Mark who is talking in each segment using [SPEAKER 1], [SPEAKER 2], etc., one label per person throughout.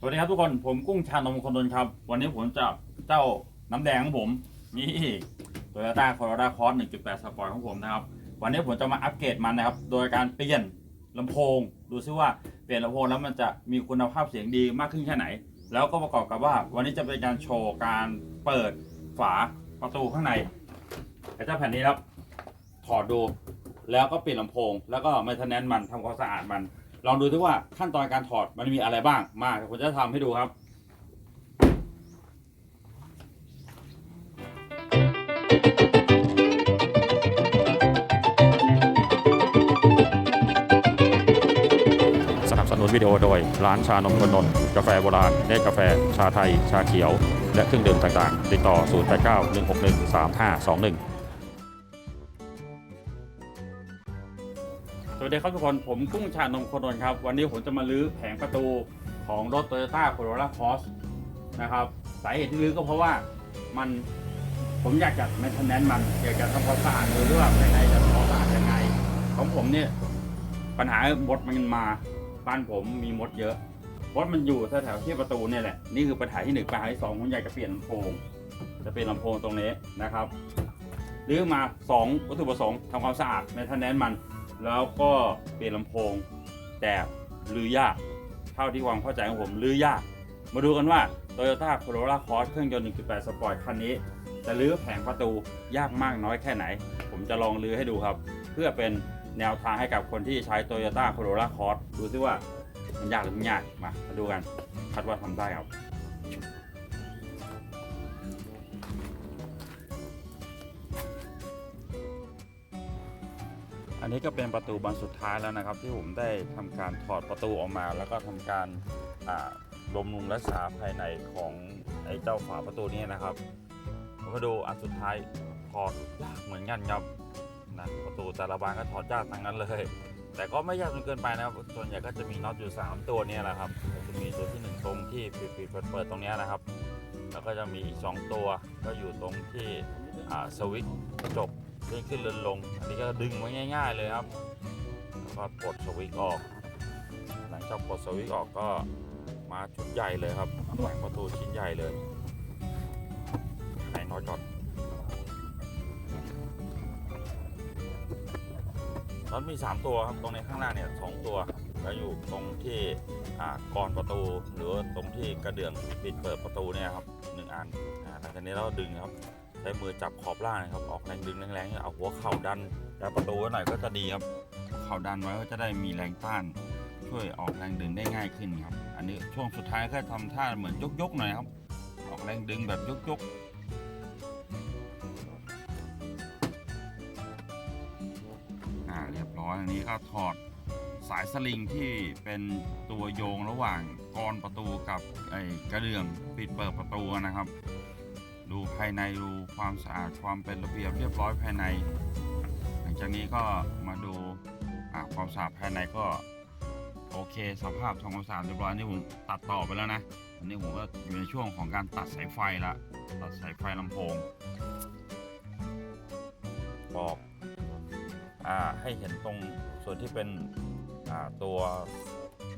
[SPEAKER 1] สวัสดีครับทุกคนผมกุ้งชานมคนดนครับ วันนี้ผมจะเจ้าน้ำแดงของผม นี่โตโยต้าคอร์ด้าคอร์ส1.8 สปอร์ตของผมนะครับ วันนี้ผมจะมาอัปเกรดมันนะครับ โดยการเปลี่ยนลำโพง ดูซิว่าเปลี่ยนลำโพงแล้วมันจะมีคุณภาพเสียงดีมากขึ้นแค่ไหน แล้วก็ประกอบกับว่า วันนี้จะเป็นการโชว์การเปิดฝาประตูข้างในไอ้เจ้าแผ่นนี้ครับถอดดูแล้วก็เปลี่ยนลำโพง แล้วก็มาทนแนนมันทำความสะอาดมัน ลองดูที่ว่าขั้นตอนการถอดมันมีอะไรบ้าง มาผมจะทำให้ดูครับ
[SPEAKER 2] สนับสนุนวิดีโอโดย ร้านชานมคนนน์กาแฟโบราณเนตกาแฟ ชาไทย ชาเขียว และเครื่องดื่มต่างๆ ติดต่อ 0891613521
[SPEAKER 1] ส วัสดีครับทุกคน ผมกุ้งชานมโคนนท์ครับ วันนี้ผมจะมาลื้อแผงประตูของรถ Toyota Corolla Cross นะครับ สาเหตุที่ลื้อก็เพราะว่ามันผมอยากจะแมนเทนแนนมันอยากจะทำความสะอาดดูด้วยว่าภายในจะทำความสะอาดยังไง ของผมเนี่ยปัญหามดมันมาบ้านผมมีมดเยอะมดมันอยู่แถวที่ประตูเนี่ยแหละนี่คือปัญหาที่หนึ่งปัญหาที่สองผมอยากจะเปลี่ยนลำโพง จะเปลี่ยนลำโพงตรงนี้นะครับลื้อมาสองวัตถุประสงค์ทำความสะอาดแมนเทนแนนมัน แล้วก็เปลี่ยนลำโพง แต่ลือยาก เท่าที่วามเข้าใจของผมลือยาก มาดูกันว่า Toyota Corolla Cross เครื่องยนต์ 1.8 สปอร์ตคันนี้ จะลื้อแผงประตูยากมากน้อยแค่ไหน ผมจะลองลื้อให้ดูครับ เพื่อเป็นแนวทางให้กับคนที่ใช้ Toyota Corolla Cross ดูซิว่ามันยากหรือไม่ยากมามาดูกันคาดว่าทำได้ครับ นนี้ก็เป็นประตูบานสุดท้ายแล้วนะครับ ที่ผมได้ทำการถอดประตูออกมา แล้วก็ทำการอ่มรุงรักษาภายในของไอ้เจ้าฝาประตูนี้นะครับผมมาดูอันสุดท้ายถอดยากเหมือนกันครับนะประตูแต่ละบานก็ถอดยากทั้งนั้นเลย แต่ก็ไม่ยากจนเกินไปนะครับส่วนใหญ่ก็จะมีน็อตอยู่ 3 ตัวนี้แหละครับจะมีตัวที่ 1 ตรงที่ปิดเปิดเปิดตรงนี้นะครับ แล้วก็จะมีอีก 2 ตัวก็อยู่ตรงที่สวิตช์กระจก เลื่อนขึ้นเลื่อนลง อันนี้ก็ดึงไว้ง่าย ๆ เลยครับแล้วก็ปลดสวิตช์ออก หลังจากปลดสวิตช์ออกก็มาชุดใหญ่เลยครับแหวนประตูชิ้นใหญ่เลยไหนน็อตก่อนน็อตมี 3 ตัวครับ ตรงในข้างล่างเนี่ยสองตัว แล้วอยู่ตรงที่กรอนประตู หรือตรงที่กระเดื่องปิดเปิดประตูเนี่ยครับหนึ่งอันหลังจากนี้เราดึงครับ ใช้มือจับขอบล่างนะครับ ออกแรงดึงแรงๆเอาหัวเข่าดันดันประตูไว้หน่อยก็จะดีครับเข่าดันไว้ก็จะได้มีแรงต้าน ช่วยออกแรงดึงได้ง่ายขึ้นครับ อันนี้ช่วงสุดท้ายก็ทำท่าเหมือนยกๆหน่อยครับ ออกแรงดึงแบบยกๆอ่าเรียบร้อยอันนี้ก็ถอดสายสลิงที่เป็นตัวโยงระหว่างกรอนประตูกับไอ้กระเดื่องปิดเปิดประตูนะครับ ดูภายในดูความสะอาดความเป็นระเบียบเรียบร้อยภายใน หลังจากนี้ก็มาดูความสะอาดภายในก็โอเคสภาพทำความสะอาดเรียบร้อยนี่ผมตัดต่อไปแล้วนะอันนี้ผมก็อยู่ในช่วงของการตัดสายไฟละตัดสายไฟลำโพงบอกอให้เห็นตรงส่วนที่เป็นตัว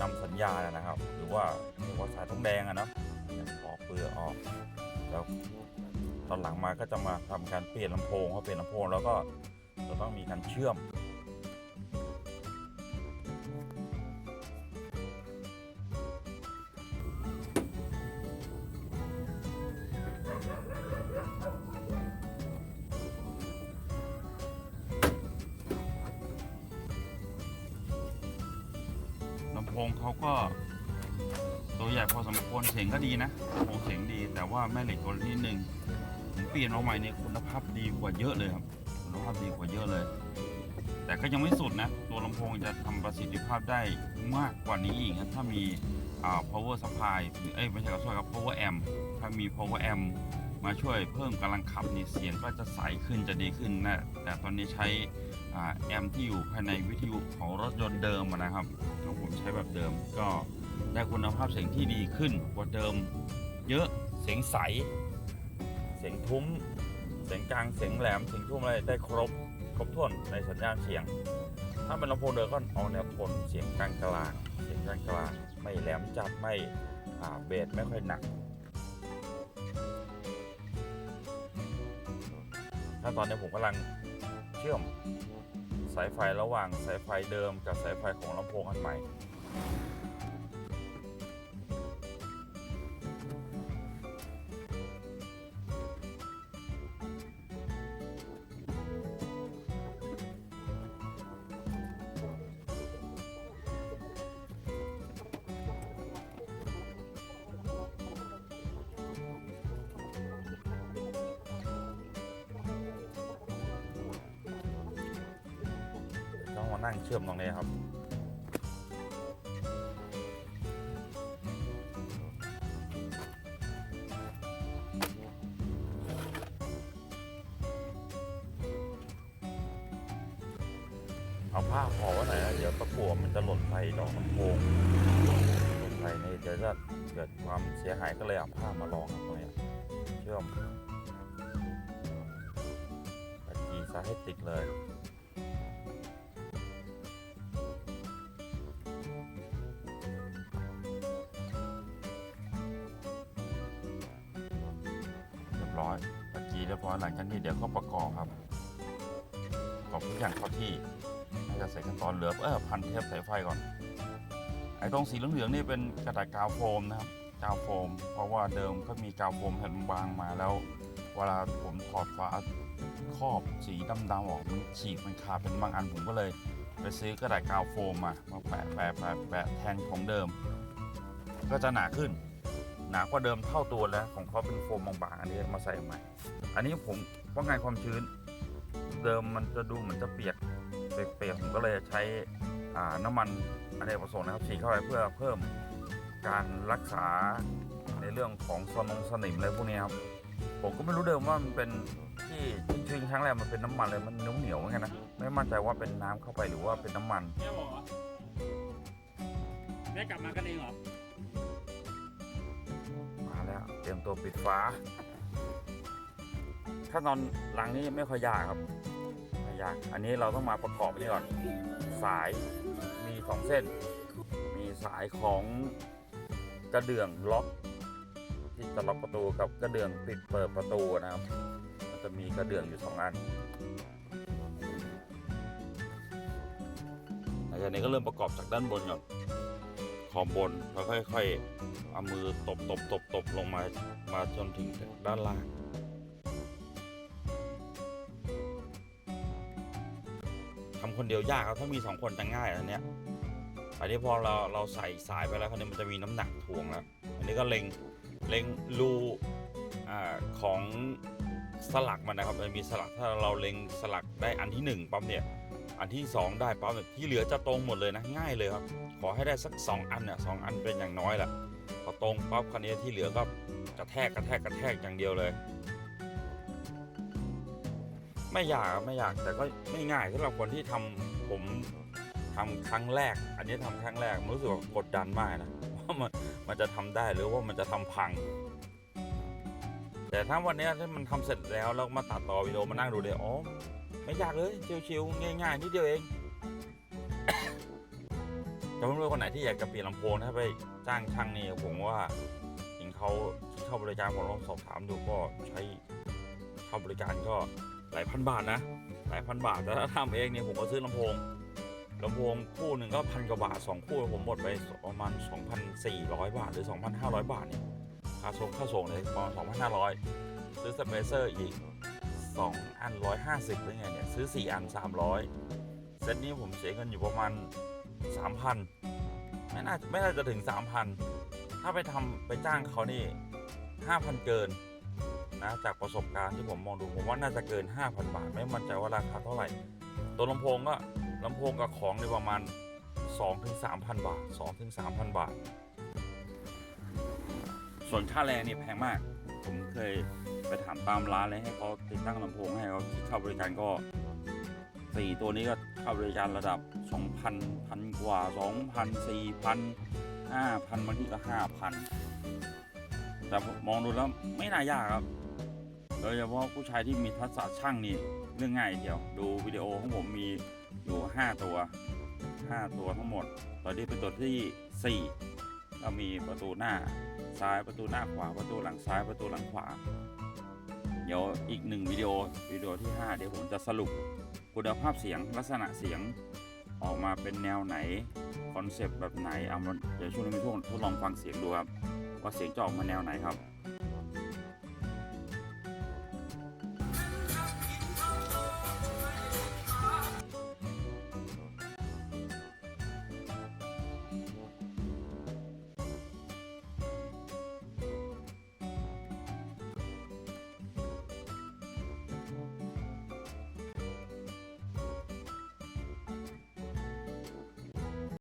[SPEAKER 1] นำสัญญาณนะครับ หรือว่าหรือว่าสายทองแดงอะเนาะปอกเปลือกออก แล้วตอนหลังมาก็จะมาทำการเปลี่ยนลำโพงพอเปลี่ยนลำโพงแล้วก็จะต้องมีการเชื่อม ลำโพงเขาก็ พอสมควรเสียงก็ดีนะลำโพงเสียงดีแต่ว่าแม่เหล็กตัวที่หนึ่งผมเปลี่ยนมาใหม่เนี่ยคุณภาพดีกว่าเยอะเลยครับคุณภาพดีกว่าเยอะเลย แต่ก็ยังไม่สุดนะ ตัวลำโพงจะทำประสิทธิภาพได้มากกว่านี้อีกนะถ้ามีอ่า power supply หรือเอ้ยไม่ใช่ขอโทษครับ power amp ถ้ามี power amp มาช่วยเพิ่มกำลังขับนี่เสียงก็จะใสขึ้นจะดีขึ้นนะแต่ตอนนี้ใช้อ่าแอมที่อยู่ภายในวิทยุของรถยนต์เดิมนะครับของผมใช้แบบเดิมก็ ได้คุณภาพเสียงที่ดีขึ้นกว่าเดิม เยอะเสียงใส เสียงทุ้ม เสียงกลางเสียงแหลมเสียงทุ่มอะไรได้ครบครบถ้วนในสัญญาณเสียง ถ้าเป็นลำโพงเดิมก็เอาแนวโทนเสียงกลางกลางเสียงกลางกลาง
[SPEAKER 3] ไม่แหลมจัดไม่เบสไม่ค่อยหนักขั้นตอนนี้ผมกำลังเชื่อมสายไฟระหว่างสายไฟเดิมกับสายไฟของลำโพงอันใหม่ มานั่งเชื่อมตรงนี้ครับเอาผ้าห่อไว้หน่อยนะเดี๋ยวตะกั่วมันจะหล่นใส่ดอกลำโพงหล่นใส่นี่เดี๋ยวจะเกิดความเสียหายก็เลยเอาผ้ามารองครับตรงเนี้ยเชื่อมตะกี้ซะให้ติดเลย อหลังจากนี้เดี๋ยวก็ประกอบครับประกอบทุกอย่างเข้าที่น่าจะเสร็จขั้นตอนเหลือเออพันเทปสายไฟก่อน ไอ้ตรงสีเหลืองๆนี่เป็นกระดาษกาวโฟมนะครับกาวโฟม เพราะว่าเดิมก็มีกาวโฟมแผ่นบางมาแล้ว เวลาผมถอดฝาครอบสีดำๆออกมันฉีกมันขาดเป็นบางอันผมก็เลยไปซื้อกระดาษกาวโฟมมามาแปะแปะแปะแปะแทนของเดิม ก็จะหนาขึ้น หนากว่าเดิมเท่าตัวแล้วของเขาเป็นโฟมบางๆอันนี้มาใส่ใหม่ อันนี้ผมป้องกันความชื้น เดิมมันจะดูเหมือนจะเปียกเปียกๆผมก็เลยใช้อ่าน้ำมันอเนกประสงค์นะครับฉีดเข้าไปเพื่อเพิ่มการรักษาในเรื่องของสนงสนิมอะไรพวกนี้ครับผมก็ไม่รู้เดิมว่ามันเป็นที่ชื้นๆครั้งแรกมันเป็นน้ำมันเลยมันเหนียวเหนียวๆเหมือนกันนะไม่มั่นใจว่าเป็นน้ำเข้าไปหรือว่าเป็นน้ำมัน
[SPEAKER 1] แม่บอกเหรอแม่กลับมากันเองเหรอ
[SPEAKER 3] มาแล้วเตรียมตัวปิดฝา ขั้นตอนหลังนี้ไม่ค่อยยากครับไม่ยาก อันนี้เราต้องมาประกอบนนี้ก่อน สายมีสองเส้น มีสายของกระเดื่องล็อกที่จะล็อกประตูกับกระเดื่องปิดเปิดประตูนะครับ มันจะมีกระเดื่องอยู่สองอันหลังจากนี้ก็เริ่มประกอบจากด้านบนก่อนขอบบนแล้วค่อยๆเอามือตบตบตบตบลงมามาจนถึงด้านล่าง คนเดียวยากครับถ้ามีสองคนจะง่ายอันเนี้ยอันนี้พอเราเราใส่สายไปแล้วคราวนี้มันจะมีน้ำหนักถ่วงแล้ว อันนี้ก็เล็งเล็งรูอ่าของสลักมันนะครับมันมีสลักถ้าเราเล็งสลักได้อันที่หนึ่งปั๊บเนี่ยอันที่สองได้ปั๊บเนี่ยที่เหลือจะตรงหมดเลยนะง่ายเลยครับ ขอให้ได้สักสองอันเนี่ยสองอันเป็นอย่างน้อยแหละพอตรงปั๊บคันนี้ที่เหลือก็กระแทกกระแทกกระแทกอย่างเดียวเลย ไม่ยากครับไม่ยากแต่ก็ไม่ง่ายสำหรับคนที่ทำผมทำครั้งแรก อันนี้ทำครั้งแรกรู้สึกว่ากดดันมากนะว่ามันมันจะทำได้หรือว่ามันจะทำพัง แต่ถ้าวันนี้ที่มันทำเสร็จแล้วแล้วมาตัดต่อวิดีโอมานั่งดูเลยอ๋อไม่ยากเลยชิวๆง่ายๆนิดเดียวเองแต่เพื่อนๆคนไหนที่อยากจะเปลี่ยนลำโพงถ้าไปจ้างช่างนี่ผมว่าจริงเขาที่เข้าบริการผมลองสอบถามดูก็ใช้เข้าบริการก็ หลายพันบาทนะหลายพันบาทแต่ถ้าทำเองเนี่ยผมก็ซื้อลำโพงลำโพงคู่หนึ่งก็พันกว่าบาทสองคู่ผมหมดไปประมาณ2,400 บาทหรือ 2,500 บาทเนี่ยค่าส่งค่าส่งเลยประมาณ2,500 ซื้อสเปเซอร์อีก 2 อัน 150หรือไงเนี่ย ซื้อ 4 อัน 300 เซตนี้ผมเสียเงินอยู่ประมาณ 3,000 ไม่น่าไม่น่าจะถึง 3,000 ถ้าไปทำไปจ้างเขานี่ 5,000 เกิน นะจากประสบการณ์ที่ผมมองดูผมว่าน่าจะเกิน 5,000 บาท ไม่มั่นใจว่าราคาเท่าไหร่ ตัวลำโพงก็ลำโพงกับของในประมาณ 2-3,000 บาท 2-3,000 บาท ส่วนค่าแรงนี่แพงมาก ผมเคยไปถามตามร้านเลยให้เขาติดตั้งลำโพงให้เขาคิดค่าบริการก็สี่ตัวนี้ก็ค่าบริการระดับ 2,000พันกว่า 2,000 4,000 5,000บางทีก็5,000แต่มองดูแล้วไม่น่ายากครับ โดยเฉพาะผู้ชายที่มีทักษะช่างนี่เรื่องง่ายเดียว ดูวิดีโอของผมมีอยู่5ตัว 5 ตัวทั้งหมด ตอนนี้เป็นตัวที่ก็มีประตูหน้าซ้ายประตูหน้าขวาประตูหลังซ้ายประตูหลังขวา เดี๋ยวอีกหนึ่งวิดีโอวิดีโอที่ 5 เดี๋ยวผมจะสรุปคุณภาพเสียงลักษณะเสียงออกมาเป็นแนวไหนคอนเซปต์แบบไหนเอามาเดี๋ยวช่วงนี้มีช่วงทดลองฟังเสียงดูครับว่าเสียงจะออกมาแนวไหนครับ